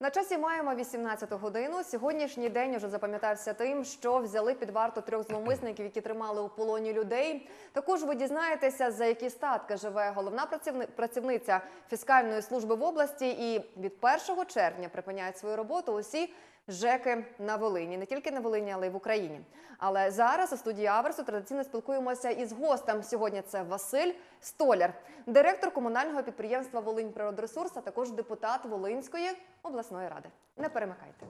На часі маємо 18 годину. Сьогоднішній день уже запам'ятався тим, що взяли під варту трьох зловмисників, які тримали у полоні людей. Також ви дізнаєтеся, за які статки живе головна працівни- працівниця фіскальної служби в області. І від 1 червня припиняють свою роботу усі ЖЕКи на Волині, не тільки на Волині, але й в Україні. Але зараз у студії Аверсу традиційно спілкуємося із гостем. Сьогодні це Василь Столяр, директор комунального підприємства Волинь Природресурс, а також депутат Волинської обласної ради. Не перемикайте.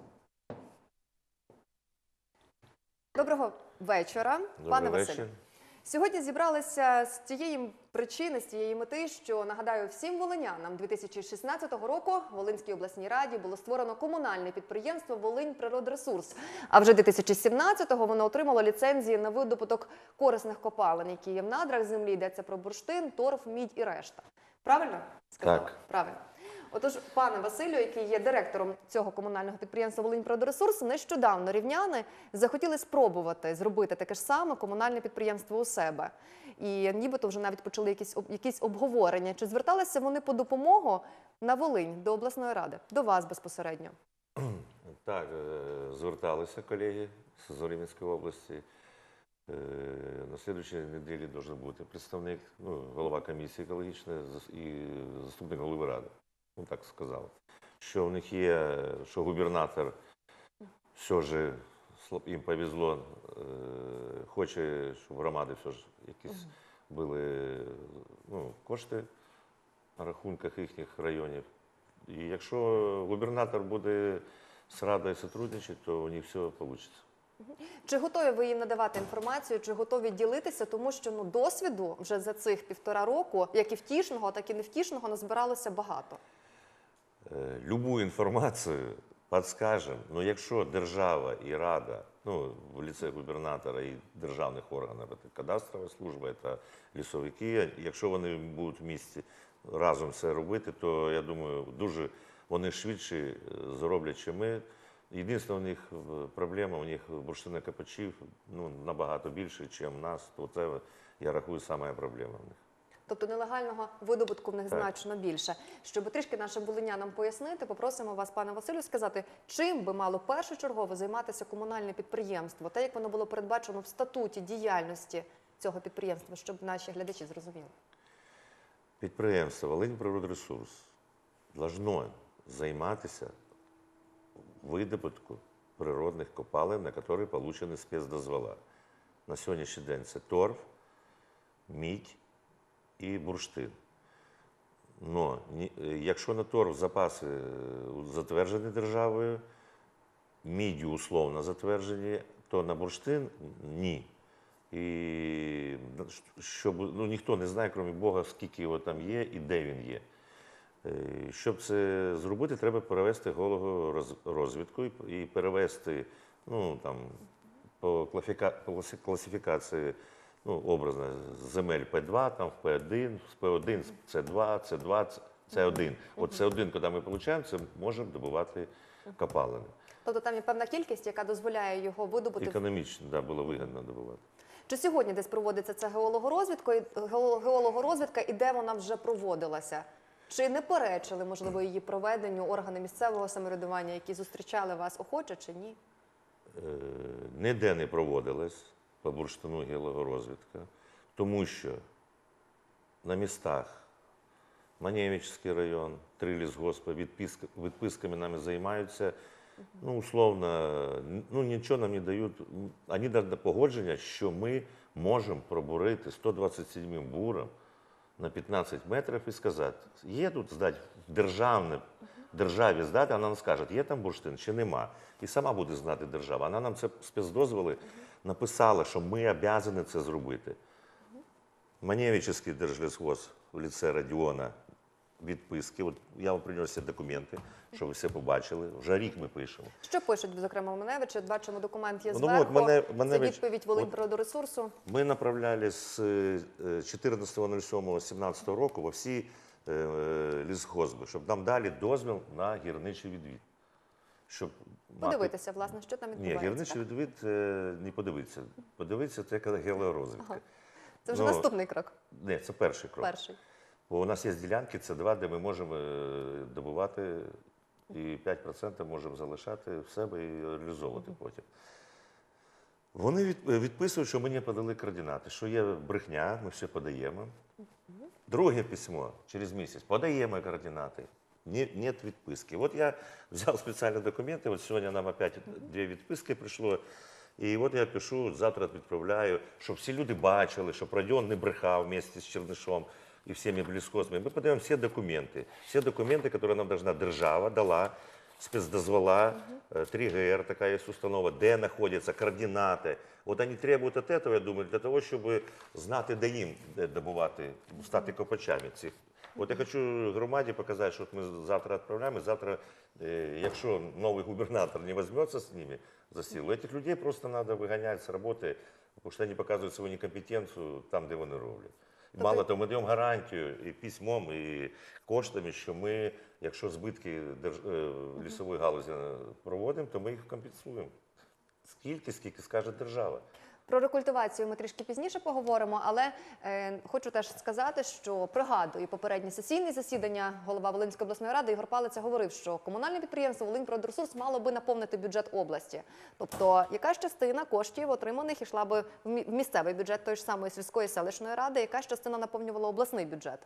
Доброго вечора, пане Добрий Василю. вечір. Сьогодні зібралися з тієї причини, з тієї мети, що нагадаю всім волинянам 2016 року в Волинській обласній раді було створено комунальне підприємство Волинь Природресурс. А вже 2017-го воно отримало ліцензії на видобуток корисних копалин, які є в надрах землі. Йдеться про бурштин, торф, мідь і решта. Правильно сказала? Так. Правильно. Отож, пане Василю, який є директором цього комунального підприємства Волинь Природресурс, нещодавно рівняни захотіли спробувати зробити таке ж саме комунальне підприємство у себе. І нібито вже навіть почали якісь якісь обговорення. Чи зверталися вони по допомогу на Волинь до обласної ради, до вас безпосередньо? Так, е, зверталися колеги з Зорівської області. Е, На слідчій неділі должен бути представник, ну, голова комісії екологічної і заступник голови ради. Ну так сказав. Що в них є, що губернатор все ж слаб- їм повезло, е, хоче, щоб громади все ж якісь були ну, кошти на рахунках їхніх районів. І якщо губернатор буде з радою сотрудничати, то у них все вийде. Чи готові ви їм надавати інформацію, чи готові ділитися, тому що ну досвіду вже за цих півтора року, як і втішного, так і невтішного, назбиралося багато. Е, Любу інформацію підскажемо. Ну, якщо держава і рада, ну, в ліце губернатора і державних органів, це кадастрова служба, це лісовики, якщо вони будуть в місті разом це робити, то я думаю, дуже вони швидше е, зроблять, чим ми. Єдине у них проблема, у них бурштинокопачів ну, набагато більше, ніж у нас. То це, я рахую, саме проблема в них. Тобто нелегального видобутку в них Так. значно більше. Щоб трішки нашим волинянам пояснити, попросимо вас, пане Василю, сказати, чим би мало першочергово займатися комунальне підприємство, те, як воно було передбачено в статуті діяльності цього підприємства, щоб наші глядачі зрозуміли. Підприємство Волинь Природресурс должно займатися видобутку природних копалин, на які получені спецдозвола. На сьогоднішній день це торф, мідь і бурштин. Но якщо на торф запаси е, затверджені державою, міддю условно затверджені, то на бурштин ні. І щоб ну, ніхто не знає, крім Бога, скільки його там є і де він є. Е, Щоб це зробити, треба перевести голову розвідку і- перевести ну, там, по класифікації ну, образно, з земель П2, там в П1, з П1, з С2, С2, С1. От С1, коли ми отримуємо, це можемо добувати копалини. Тобто там є певна кількість, яка дозволяє його видобути. Економічно да, було вигідно добувати. Чи сьогодні десь проводиться ця геологорозвідка, геологорозвідка і де вона вже проводилася? Чи не перечили, можливо, її проведенню органи місцевого самоврядування, які зустрічали вас охоче чи ні? Е, ніде не проводилась по бурштину геологорозвідка, тому що на містах Маневичський район, три лісгоспи відписка, відписками нами займаються. Ну, условно, ну нічого нам не дають. Вони дають погодження, що ми можемо пробурити 127 буром на 15 метрів і сказати, є тут здати державне, державі здати, вона нам скаже, є там бурштин чи нема. І сама буде знати держава. Вона нам це спецдозволи написала, що ми обязані це зробити. Маневичівський держлісгосп в ліце Радіона відписки. От я вам приніс всі документи, щоб ви все побачили. Вже рік ми пишемо. Що пишуть, зокрема, Маневичі? Бачимо, документ є Ну, зверху. от Мане- Це Маневич- відповідь Волинь от- природоресурсу. Ми направляли з е, 14.07.17 року во всі е, е, лісгоспи, щоб нам дали дозвіл на гірничий відвід. Щоб мати- Подивитися, власне, що там Ні, гірничий відвід е, не подивитися. Подивитися це яка геологорозвідка. Ага. Це вже Ну, наступний крок, Ні, це перший крок. перший. Бо у нас є ділянки, це два, де ми можемо е, добувати і 5% можемо залишати в себе і реалізовувати потім. Вони відписують, що мені подали координати, що є брехня, ми все подаємо. Друге письмо через місяць. Подаємо координати. Нет, відписки. От я взяв спеціальні документи, от сьогодні нам опять дві відписки прийшло. І от я пишу, завтра відправляю, щоб всі люди бачили, щоб Радіон не брехав вместе з Чернишом і всіми близькосми. Ми подаємо всі документи. Всі документи, які нам держава дала, спецдозвола, э, 3ГР, такая есть установа, де знаходяться координати. От вони требують от этого, я думаю, для того, щоб знати, де їм добувати, стати копачами цих. От я хочу громаді показати, що ми завтра відправляємо, завтра, е, якщо новий губернатор не візьметься з ними за силу, цих людей просто треба виганяти з роботи, тому що вони показують свою некомпетенцію там, де вони роблять. Мало того, ми даємо гарантію і письмом, і коштами, що ми, якщо збитки е, лісової галузі проводимо, то ми їх компенсуємо. Скільки, скільки скаже держава. Про рекультивацію ми трішки пізніше поговоримо, але е, хочу теж сказати, що пригадую попереднє сесійне засідання голова Волинської обласної ради Ігор Палиця говорив, що комунальне підприємство Волиньпродресурс мало би наповнити бюджет області. Тобто, якась частина коштів отриманих ішла би в мі- місцевий бюджет тої ж самої сільської селищної ради, якась частина наповнювала обласний бюджет.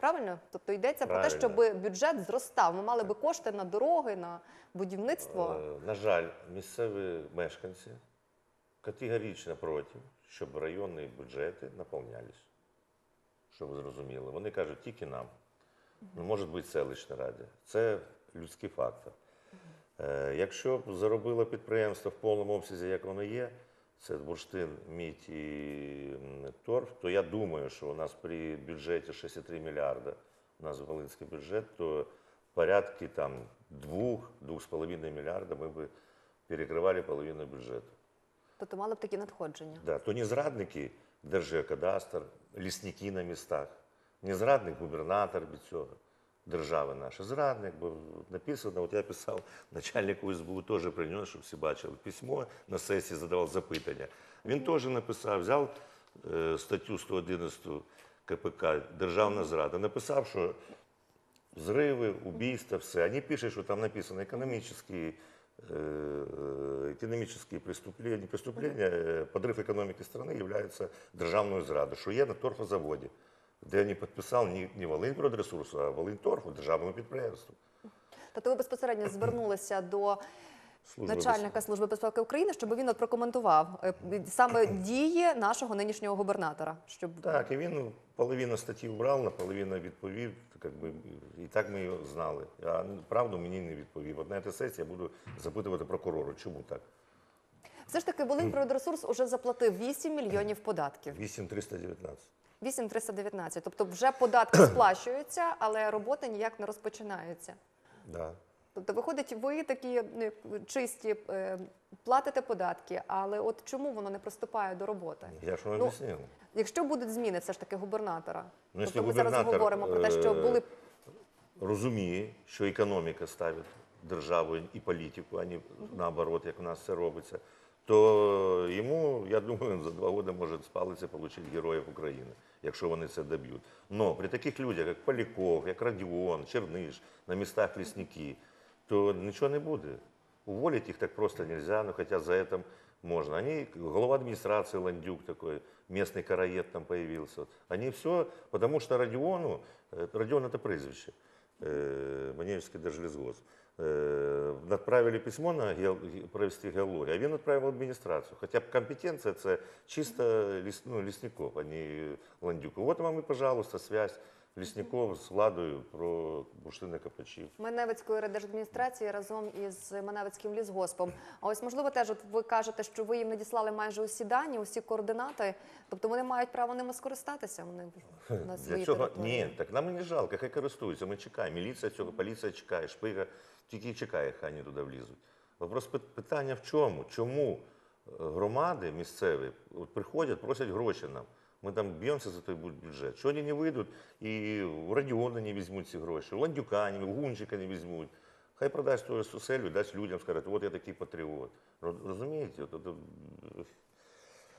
Правильно? Тобто йдеться про те, щоб Правильно. бюджет зростав. Ми мали би кошти на дороги, на будівництво. Е, На жаль, місцеві мешканці категорично проти, щоб районні бюджети наповнялись. Щоб ви зрозуміли. Вони кажуть, тільки нам. Не може бути селищна раді. Це людський фактор. Е, Якщо б заробило підприємство в повному обсязі, як воно є, це бурштин, мідь і торф, то я думаю, що у нас при бюджеті 6,3 мільярда, у нас Волинський бюджет, то порядки там 2-2,5 мільярда ми б перекривали половину бюджету. Тобто мали б такі надходження. Да, то не зрадники Держгеокадастр, лісники на містах, не зрадник губернатор від цього держави наші. Зрадник, бо написано, от я писав начальнику СБУ, теж приніс, щоб всі бачили письмо на сесії, задавав запитання. Він теж написав, взяв е, статтю 111 КПК Державна зрада, написав, що взрывы, убийства, все. Они пишут, что там написано экономические, э, экономические преступления, не преступления, э, подрыв экономики страны является державною зрадою, що є на торфозаводі, де не підписав ні, не Волиньпродресурсу, а Волиньторфу, державному підприємству. Тобто ви безпосередньо звернулися до Служба начальника Служби безпеки України, щоб він от прокоментував е, саме дії нашого нинішнього губернатора. Щоб Так, і він половину статті вбрав, наполовину відповів. Как би, і так ми його знали. А правду мені не відповів. От на цій сесії я буду запитувати прокурору, чому так. все ж таки Волиньпродресурс уже заплатив 8 мільйонів податків. 8319. 8319. Тобто вже податки сплачуються, але роботи ніяк не розпочинаються. Да. Тобто, виходить, ви такі е, чисті е, платите податки, але от чому воно не приступає до роботи? Я ж вам Ну, об'яснив. Якщо будуть зміни все ж таки губернатора, Ну, тобто ми зараз говоримо про те, що е, були розуміє, що економіка ставить державу і політику, а не наоборот, як у нас це робиться, то йому, я думаю, за два роки може палиці отримати Героїв України, якщо вони це доб'ють. Но при таких людях, як Поляков, як Радіон, Черниш, на містах лісники, то нічого не буде. Уволить их так просто нельзя, но хотя за это можно. Они, глава администрации Ландюк такой, местный караед там появился. Они все, потому что Родиону, э, Родион это прозвище, э, Маневский держлесгос, э, отправили письмо на геол- ге- провести геологию, а він отправив в адміністрацію. Хоча б компетенція це чисто ліс, ну, лісників, а не Ландюку. От вам і, пожалуйста, связь лісників з владою про бурштини копачів. Маневицької райдержадміністрації разом із Маневицьким лісгоспом. А ось можливо теж от ви кажете, що ви їм надіслали майже усі дані, усі координати. Тобто вони мають право ними скористатися. Вони на Для своїй цього території. ні, так нам і не жалко, хай користуються. Ми чекаємо. Міліція цього, поліція чекає, шпига тільки чекає, хай вони туди влізуть. Вопрос питання в чому? Чому е, громади місцеві приходять, просять гроші нам. Ми там б'ємося за той бю- бюджет. Що вони не вийдуть, і у Радіона не візьмуть ці гроші, у Ландюка, не, у Гунчика не візьмуть. Хай продасть свою суселю, дасть людям, скаже, от я такий патріот. Роз- Розумієте? От, от,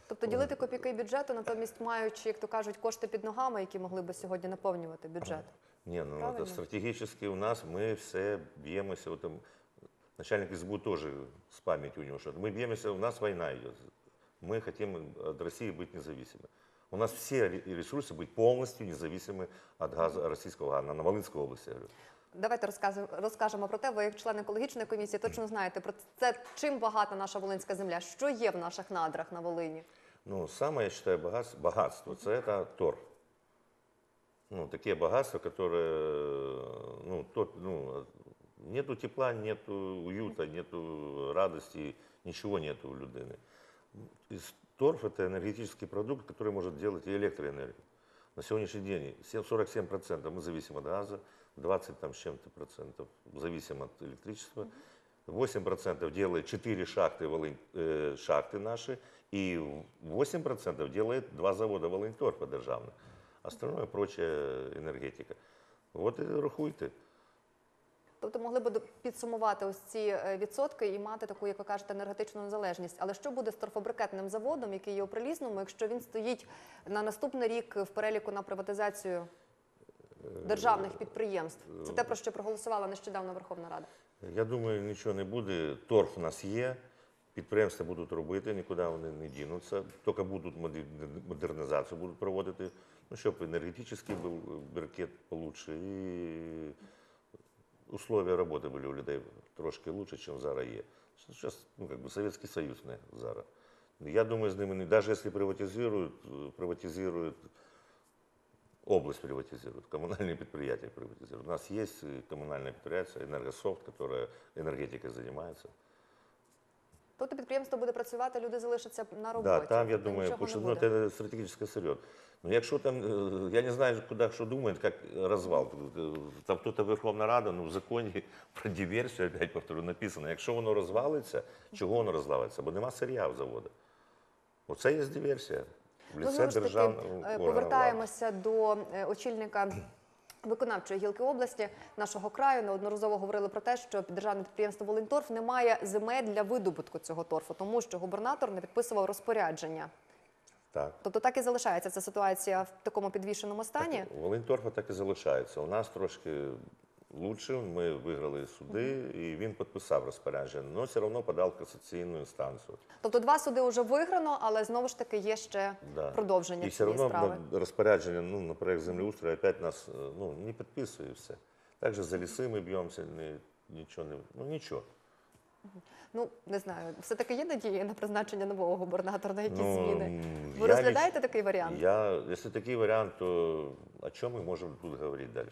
Тобто ділити копійки бюджету, натомість маючи, як то кажуть, кошти під ногами, які могли би сьогодні наповнювати бюджет. Не, ну Правильно. это стратегически у нас мы все бьемся. Вот там, начальник СБУ тоже с памятью у него что-то. Мы бьемся, у нас война идет. Мы хотим от России быть независимы. У нас все ре- ресурсы быть полностью независимы от газа, российского газа на Волынской области. я говорю. Давайте розкажемо, розкажемо про те. Ви як член екологічної комісії точно знаєте про це, чим багата наша волинська земля, що є в наших надрах на Волині. Ну, самое, я считаю, богатство, богатство это торф. Ну, такие богатства, которые, ну, тот, ну, нету тепла, нету уюта, нету радости, ничего нету у людини. Из- Торф – это энергетический продукт, который может делать и электроэнергию. На сегодняшний день 7- 47% мы зависим от газа, 20 там с чем-то процентов зависим от электричества. 8% делает 4 шахты, Волынь, э, шахты наши, и 8% делает два завода Волыньторфа державных. Остальное прочая энергетика. Вот и рахуйте. Тобто могли б підсумувати ось ці е, відсотки і мати таку, як ви кажете, енергетичну незалежність. Але що буде з торфобрикетним заводом, який є у Прилісному, якщо він стоїть на наступний рік в переліку на приватизацію державних підприємств? Це те, про що проголосувала нещодавно Верховна Рада. Я думаю, нічого не буде. Торф у нас є, підприємства будуть робити, нікуди вони не дінуться. Тільки будуть модернізацію будуть проводити, ну, щоб енергетичний брикет получше і условия роботи були у людей трошки лучше, ніж зараз є. Зараз, ну, как бы Совєтський Союз не зараз. Я думаю, з ними, не- даже если приватизируют, э, приватизируют область приватизируют, коммунальные предприятия приватизируют. У нас есть э, коммунальное предприятие «Энергософт», которое энергетикой занимается. Тобто підприємство буде працювати, люди залишаться на роботі. Да, там, я тобто думаю, нічого потому не что ну, буде. это стратегическое сырье. Но якщо там, э, я не знаю, куда что думает, как развал. Э, Там кто-то Верховна Рада, ну в законі про диверсію, опять повторю, написано. Якщо воно розвалиться, чого воно розвалиться? Бо нема сир'я в заводу. Оце є диверсія. В Ну, лице знову ж таки, державного е, органу влади. повертаємося до е, очільника виконавчої гілки області нашого краю. Неодноразово говорили про те, що державне підприємство Волинторф не має земель для видобутку цього торфу, тому що губернатор не підписував розпорядження. Так. Тобто так і залишається ця ситуація в такому підвішеному стані. Волинторфа так і залишається. У нас трошки лучше. Ми виграли суди, і він підписав розпорядження, але все одно подав в касаційну інстанцію. Тобто два суди вже виграно, але знову ж таки є ще Да. продовження І все цієї одно справи. розпорядження ну, на проект землеустрою опять нас е, ну, не підписує і все. Також за ліси ми б'ємося, не, нічого не. Ну нічого. Ну не знаю, все таки є надії на призначення нового губернатора на якісь Ну, зміни. м, Ви я розглядаєте такий варіант? Я, якщо такий варіант, то о чому ми можемо тут говорити далі?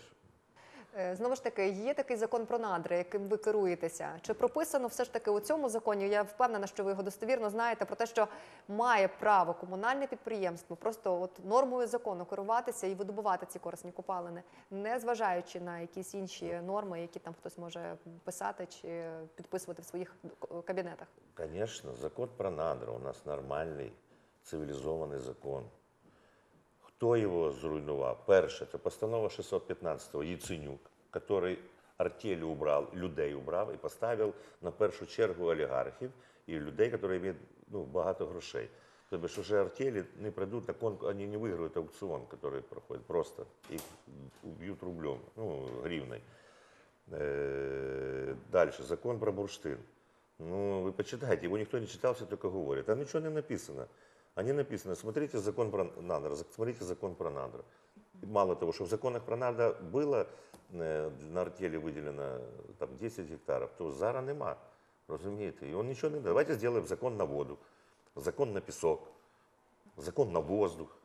Е, Знову ж таки, є такий закон про надри, яким ви керуєтеся. Чи прописано все ж таки у цьому законі? Я впевнена, що ви його достовірно знаєте про те, що має право комунальне підприємство просто от нормою закону керуватися і видобувати ці корисні копалини, не зважаючи на якісь інші норми, які там хтось може писати чи підписувати в своїх кабінетах. Конечно, закон про надра у нас нормальний, цивілізований закон. Хто його зруйнував? Перше, це постанова 615-го Яценюк, який артелі убрав, людей убрав і поставив на першу чергу олігархів і людей, які мають ну, багато грошей. Тобто, що вже артелі не прийдуть на конкурс, вони не виграють аукціон, який проходить. Просто їх уб'ють рублем, ну, гривною. Э, Дальше, закон про бурштин. Ну, вы почитайте, его никто не читал, все только говорят. Там ничего не написано А не написано, смотрите закон про надра, смотрите закон про надра. И Мало того, что в законах про надра было э, на артелі выделено там, 10 гектаров, то зараз нема. Розумієте? І он нічого не дає. Давайте сделаем закон на воду, закон на пісок, закон на воздух.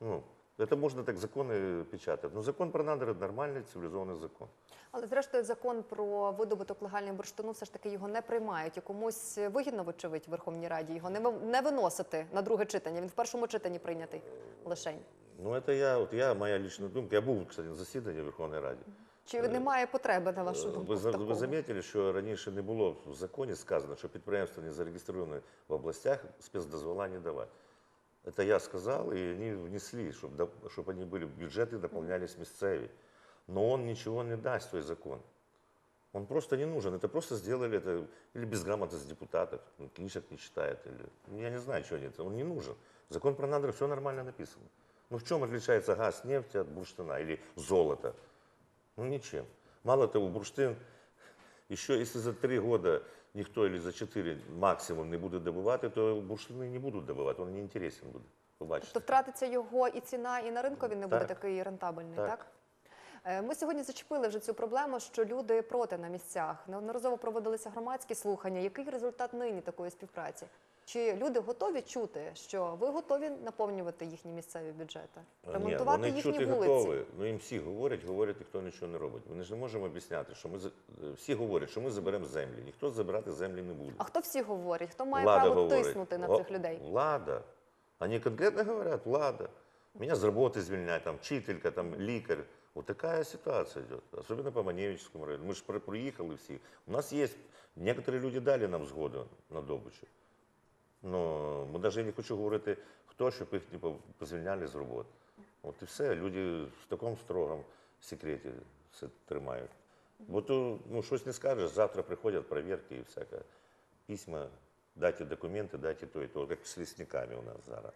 Ну, это можно так законы печатать. Но закон про надра – нормальный цивилизованный закон. Але зрештою, закон про видобуток легальної бурштину все ж таки його не приймають. І комусь вигідно, вочевидь, в Верховній Раді його не ви- не виносити на друге читання. Він в першому читанні прийнятий лишень. Ну, это я, вот я, моя личная думка. Я був, кстати, на засіданні Верховної Ради. Чи немає потреби на вашу думку? Ви, в за- ви такому? замітили, що раніше не було в законі сказано, що підприємства не зареєстровані в областях спецдозвола не давати. Это я сказал, и они внесли, чтобы, чтобы они были, бюджеты дополнялись місцеві. Но он ничего не даст, твой закон. Он просто не нужен. Это просто сделали это или безграмотность депутатов, ну, книжек не читает, или ну, я не знаю, что они это. Он не нужен. Закон про надра все нормально написано. Ну в чем отличается газ, нефть от бурштина или золото? Ну ничем. Мало того, бурштин, еще если за три года никто или за четыре максимум не буде добывать, то бурштины не будут добывать, он не интересен буде. Побачите. Тобто втратиться його і ціна, і на ринку він не буде Так. такий рентабельний, так? Так. Е, Ми сьогодні зачепили вже цю проблему, що люди проти на місцях. Неодноразово проводилися громадські слухання. Який результат нині такої співпраці? Чи люди готові чути, що ви готові наповнювати їхні місцеві бюджети, Ні, ремонтувати вони їхні чути вулиці? готові. Ну їм всі говорять, говорять, ніхто нічого не робить. Ми ж не можемо об'ясняти, що ми за- всі говорять, що ми заберемо землі. Ніхто забирати землі не буде. А хто всі говорять? Хто має Влада право говорить. тиснути на О, цих людей? Влада. Вони конкретно говорять, влада. Меня с работы звільняють, там, вчителька, там, лікар. Вот такая ситуация идет, особенно по Маневичскому району. Мы же приехали всі. У нас есть, некоторые люди дали нам згоду на добичу. Но ми навіть не хочу говорити, хто, щоб їх не по- позвільняли з роботи. От і все. Люди в такому строгому секреті все тримають. Бо то ну, щось не скажеш, завтра приходять перевірки і всяке. Письма, дайте документи, дайте то і то, як з лісниками у нас зараз.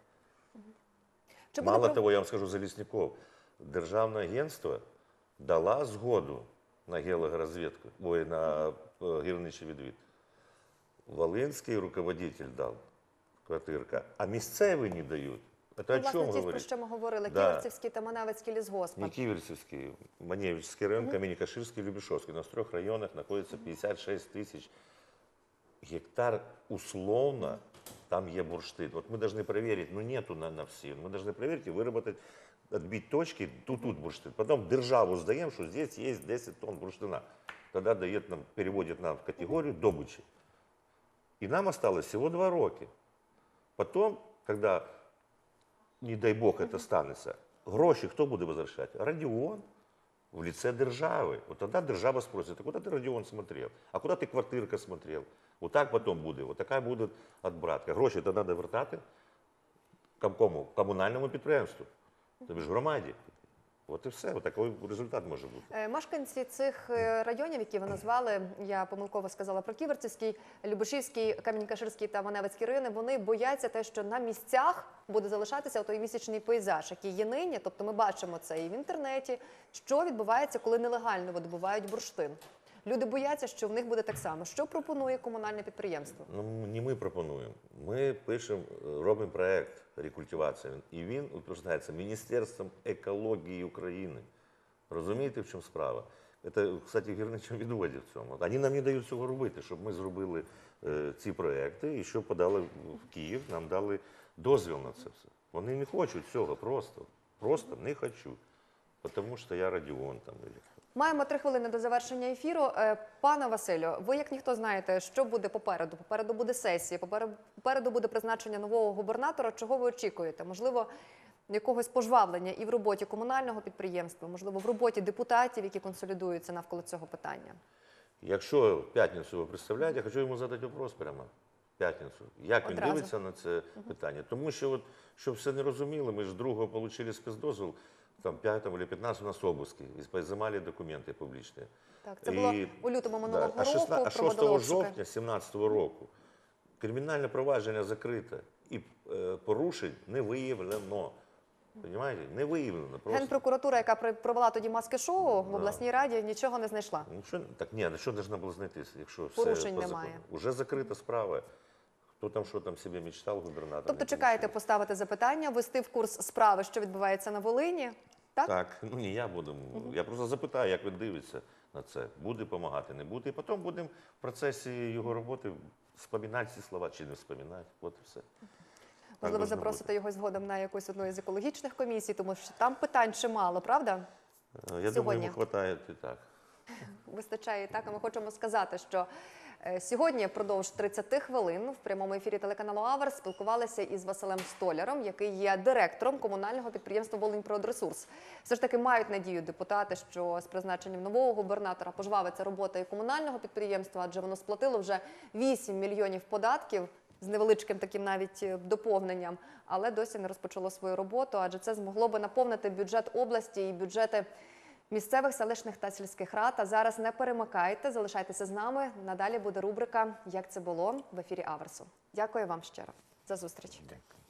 Чи Мало того, я вам скажу за лісників. Державне агентство дало згоду на геологорозвідку, ой, на е, гірничий відвід. Волинський руководитель дав квартирка, а місцеві не дають. Це Ну, о власне, чому ті, про говорить? що ми говорили, Да. Ківерцівський та Маневицький лісгоспи. Не Киверцевский, Маневичский район, Каменекаширский, Любешовский. У нас в трех районах находится 56 тысяч гектар условно, там є бурштин. Вот мы должны проверить, ну нету на, на все. Мы должны проверить и выработать, отбить точки, тут, тут бурштин. Потом державу сдаем, что здесь есть 10 тонн бурштина. Тогда дает нам, переводит нам в категорию добычи. И нам осталось всего два роки. Потом, когда, не дай Бог, это станется, гроші хто буде возвращати? Радіон в лице держави. От тоді держава спросить, а куди ти Радіон смотрел? А куди ти квартирка смотрел? Вот так потім буде, отака така буде отбратка. Гроші тоді треба вертати ком- кому? комунальному підприємству, тобі ж громаді. От і все, такий результат може бути. Е, Мешканці цих е, районів, які ви назвали, я помилково сказала про Ківерцівський, Любешівський, Кам'янь-Каширський та Маневицький райони, вони бояться те, що на місцях буде залишатися той місячний пейзаж, який є нині. Тобто ми бачимо це і в інтернеті, що відбувається, коли нелегально видобувають бурштин. Люди бояться, що в них буде так само. Що пропонує комунальне підприємство? Ну, не ми пропонуємо. Ми пишемо, робимо проект рекультивації. І він утверждається Міністерством екології України. Розумієте, в чому справа? Це, кстати, гірничим відводі в цьому. Вони нам не дають цього робити, щоб ми зробили е, ці проекти і щоб подали в Київ, нам дали дозвіл на це все. Вони не хочуть цього просто. Просто не хочу. Тому що я радіон там. Маємо три хвилини до завершення ефіру. Е, Пане Василю, ви як ніхто знаєте, що буде попереду? Попереду буде сесія, попереду, попереду буде призначення нового губернатора. Чого ви очікуєте? Можливо, якогось пожвавлення і в роботі комунального підприємства, можливо, в роботі депутатів, які консолідуються навколо цього питання. Якщо п'ятницю ви представляєте, я хочу йому задати вопрос прямо. П'ятницю. Як він Одразу. дивиться на це питання? Тому що, от, щоб все не розуміли, ми ж другого отримали спецдозвіл, там 5 або 15 у нас обыски, і позимали документи публічні. Так, це було І- у лютому минулого а, 16 року. а 6 проводили обшуки. жовтня 2017 року кримінальне провадження закрите і е, порушень не виявлено. Понимаєте? Не виявлено. Просто. Генпрокуратура, яка провела тоді маски-шоу в Да. обласній раді, нічого не знайшла. Нічого, так ні, що должна була знайтися, якщо все Порушень по немає. Уже закрита справа. Хто там що там собі мечтав, губернатор. Тобто чекаєте поставити запитання, вести в курс справи, що відбувається на Волині. Так? Так, ну не я буду. Я просто запитаю, як він дивиться на це. Буде допомагати, не буде. І потім будемо в процесі його роботи споминати ці слова чи не вспоминати. От і все. Можливо, запросити його згодом на якусь одну із екологічних комісій, тому що там питань чимало, правда? Е, Я думаю, Сьогодні. йому вистачає і так. Вистачає і так. А ми хочемо сказати, що сьогодні впродовж 30 хвилин в прямому ефірі телеканалу Авер спілкувалися із Василем Столяром, який є директором комунального підприємства Волиньпродресурс. Все ж таки мають надію депутати, що з призначенням нового губернатора пожвавиться робота і комунального підприємства, адже воно сплатило вже 8 мільйонів податків. З невеличким таким навіть е, доповненням, але досі не розпочало свою роботу, адже це змогло би наповнити бюджет області і бюджети місцевих селищних та сільських рад. А зараз не перемикайте, залишайтеся з нами. Надалі буде рубрика Як це було в ефірі Аверсу. Дякую вам щиро за зустріч. Дякую.